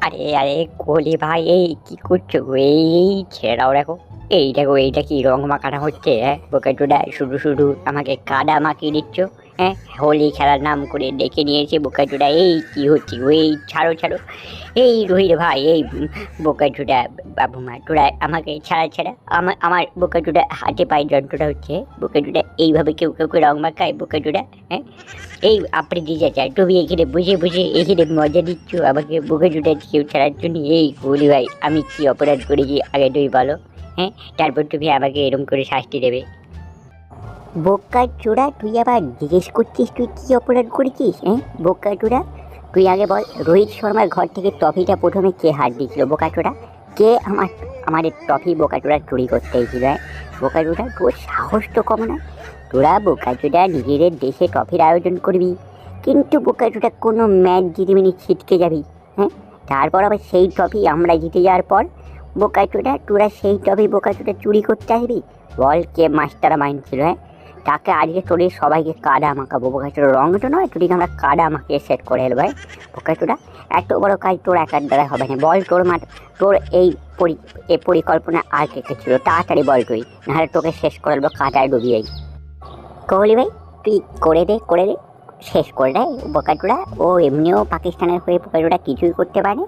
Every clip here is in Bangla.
আরে আরে, কোহলি ভাই, এই কি করছ? এই ছেড়াও দেখো। এই দেখো, এইটা কি রং মাখানো হচ্ছে হ্যাঁ? বোকা শুধু শুধু আমাকে কাদা মাখিয়ে দিচ্ছ। হ্যাঁ হোলি খেলার নাম করে ডেকে নিয়েছে বোকা চোদা এই কি হচ্ছে? এই ছাড়ো ছাড়ো। এই রোহিত ভাই, এই বোকা চোদা বাবু মা, তোরা আমাকে ছাড়া ছাড়া আমার আমার বোকা চোদা হাতে পায়ে যন্ত্রটা হচ্ছে। বোকা চোদা এইভাবে কেউ কেউ রং মাখায় বোকা চোদা হ্যাঁ? এই আপনি দিয়ে যায় তুমি এখানে বুঝে বুঝে এখানে মজা দিচ্ছ, আমাকে বুকে জুটে কেউ ছাড়ার জন্য। এই বলি ভাই, আমি কি অপরাধ করেছি, আগে তুই বলো হ্যাঁ? তারপর তুমি আমাকে এরকম করে শাস্তি দেবে। বোকা চোরা তুই আবার জিজ্ঞেস করছিস তুই কি অপরাধ করেছিস হ্যাঁ? বোকা চোরা তুই আগে বল, রোহিত শর্মার ঘর থেকে ট্রফিটা প্রথমে কে হাত দিয়েছিল বোকা চোরা কে আমার, আমাদের ট্রফি বোকা চোরা করতে এসেছিল হ্যাঁ? বোকা চোরা তোর সাহস তো কম না। তোরা বোকাচোদা নিজেদের দেশে ট্রফির আয়োজন করবি, কিন্তু বোকাচোদা কোনো ম্যাচ জিতে মিনি ছিটকে যাবি হ্যাঁ? তারপর আবার সেই ট্রফি আমরা জিতে যাওয়ার পর বোকাচোদা তোরা সেই ট্রফি বোকাচোদা চুরি করতে আসবি, বল কে মাস্টার মাইন্ড ছিল হ্যাঁ? তাকে আজকে তোদের সবাইকে কাদা মাখাবো। বোকাচোদা রঙ তো নয় তোদেরকে আমরা কাদা মাখিয়ে সেট করে এলবো হ্যাঁ বোকাচোদা, এত বড় কাজ তোর একার দ্বারা হবে না। বল তোর মাঠ, তোর এই পরি এই পরিকল্পনা আর কে কে ছিল? তাড়াতাড়ি বল তুই, নাহলে তোকে শেষ করে দেবো কাদায় ডুবিয়েই কোহলি ভাই, তুই করে দে করে দে, শেষ করে দেয় বোকাটুরা ও এমনিও পাকিস্তানের হয়ে বোকাটুরা কিছুই করতে পারে।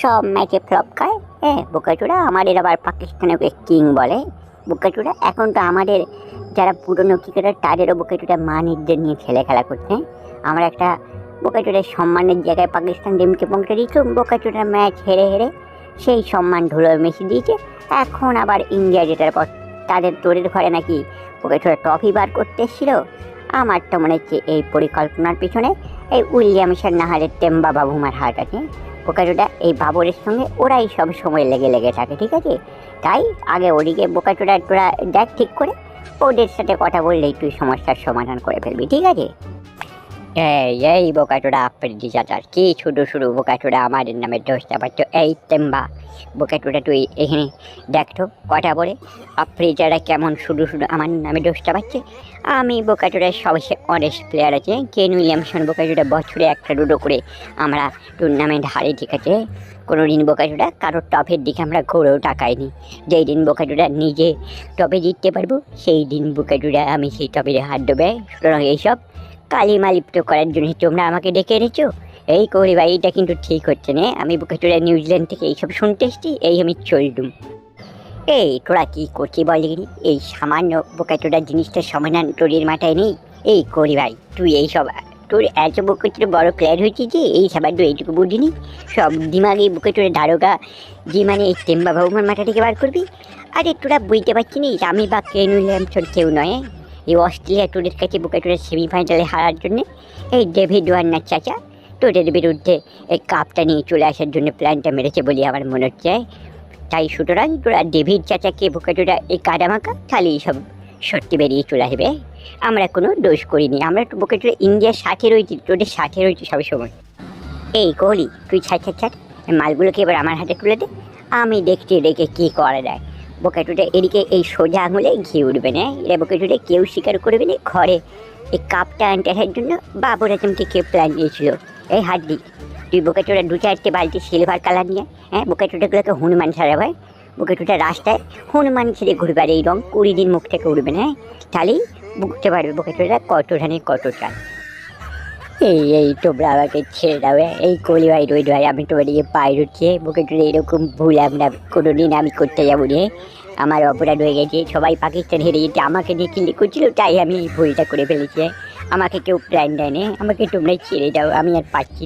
সব ম্যাচে ফ্লপ খায়। হ্যাঁ বোকাটুরা আমাদের আবার পাকিস্তানের কিং বলে। বোকাটুরা এখন তো আমাদের যারা পুরনো ক্রিকেটার তাদেরও বোকাটুরা মান ইজ্জত নিয়ে ছেলে খেলা করছে আমরা একটা বোকাটুরের সম্মানের জায়গায় পাকিস্তান টিমকে পৌঁছে দিয়েছি বোকাটুরা ম্যাচ হেরে হেরে সেই সম্মান ধুলো মেশি দিয়েছে। এখন আবার ইন্ডিয়া জেতার পর তাদের তোরের ঘরে নাকি ওকে ট্রফি বার করতে এসেছিল। আমার তো মনে হচ্ছে এই পরিকল্পনার পিছনে এই উইলিয়ামসের নাহারের টেম্বা বাবুমার হাট আছে বোকাচোটা এই বাবরের সঙ্গে ওরাই সব সময় লেগে লেগে থাকে, ঠিক আছে? তাই আগে ওদিকে বোকাচোটা তোরা দেখ ঠিক করে ওদের সাথে কথা বললেই তুই সমস্যার সমাধান করে ফেলবি ঠিক আছে? এই এই বোকাচোড়া আপনি চাচার কি শুধু শুধু বোকাটোরা আমাদের নামে দোষটা পাচ্ছ এই তেম্বা বোকাচোড়া তুই এখানে দেখতো কথা বলে। আফ্রিজারা কেমন শুধু শুধু আমার নামে দোষটা পাচ্ছে আমি বোকাচোড়ার সবচেয়ে অনেস্ট প্লেয়ার আছে। কেন উইলিয়ামসন বোকাচোড়া বছরে একটা দুটো করে আমরা টুর্নামেন্ট হারি ঠিক আছে কোনো দিন বোকাচোড়া কারোর টপের দিকে আমরা ঘুরেও টাকাইনি যেই দিন বোকাচোড়া নিজে টপে জিততে পারব সেই দিন বোকাচোড়া আমি সেই টপের হাত দেবে। সুতরাং এইসব কালিমা লিপ্ত করার জন্য। তোমরা আমাকে ডেকে এনেছো? এই করি ভাই, এইটা কিন্তু ঠিক হচ্ছে না। আমি বোকাচোড়া নিউজিল্যান্ড থেকে এইসব শুনতে এসছি, এই আমি চললুম। এই, তোরা কী করছি বল এই সামান্য বোকাচোড়ার জিনিসটার সমাধান তোদের মাথায় নেই? এই করি ভাই, তুই এই সব, তোর এত বোকাচোড়া বড় প্লেয়ার হয়েছে যে এই সবার তো এইটুকু বুঝিনি? সব দিমাগে বুকেচোড়ে ধারকা যে মানে এই টেম্বা ভগবান মাথা থেকে বার করবি? আরে তোরা বুঝতে পারছি নি, আমি বা কেন উইলিয়ামসন কেউ নয় হ্যাঁ? এই অস্ট্রেলিয়া তোদের কাছে বুকেচোড়ে সেমিফাইনালে হারার জন্যে এই ডেভিড ওয়ার্নার চাচা তোদের বিরুদ্ধে এই কাপটা নিয়ে চলে আসার জন্য প্ল্যানটা মেরেছে বলে আমার মনে হচ্ছে। তাই সুতরাং তোরা ডেভিড চাচাকে বুকে বুকেটোরা এই কাদামাকা খালি সব সত্যি বেরিয়ে চলে আসবে। আমরা কোনো দোষ করিনি, আমরা তো বুকেটোরা ইন্ডিয়ার সাথে রয়েছি, তোদের সাথে রয়েছি সবসময় এই কোহলি, তুই ছাড় ছাড় ছাড়, মালগুলোকে এবার আমার হাতে তুলে দে, আমি দেখছি দেখে কী করা যায়। বোকাটুটে এদিকে এই সোজা আঙুলে ঘি উঠবে না। এটা বোকাটুটে কেউ স্বীকার করবে না ঘরে। এই কাপটা আনতে আসার জন্য বাবুর আজমকে কেউ প্ল্যান দিয়েছিল। এই দি তুই বোকাচোড়া দু চারটে বালতি সিলভার কালার নিয়ে হ্যাঁ বোকাচোটাগুলোকে হনুমান ছাড়া ভাই। বোকাচোটা রাস্তায় হনুমান ছেড়ে ঘুরবে এই রং কুড়ি দিন মুখ থেকে উঠবে না হ্যাঁ। তাহলেই বুঝতে পারবে বোকাচোটা কত ধানে কত চাল। এই এই তোমরা আমাকে ছেড়ে দাও হ্যাঁ? এই কলি ভাই রই ভাই আমি তোমার দিকে পায়ে উঠছে বোকাচোটা এরকম ভুল আমরা কোনো দিন আমি করতে যাব রে আমার অপরাধ হয়ে গেছে, সবাই পাকিস্তান হেরে যেতে আমাকে নিয়ে কিনে করছিল, তাই আমি ভুলটা করে ফেলেছি হ্যাঁ? আমাকে কেউ প্ল্যান দেয়নি আমাকে তোমরাই ছেড়ে দাও, আমি আর পাচ্ছি।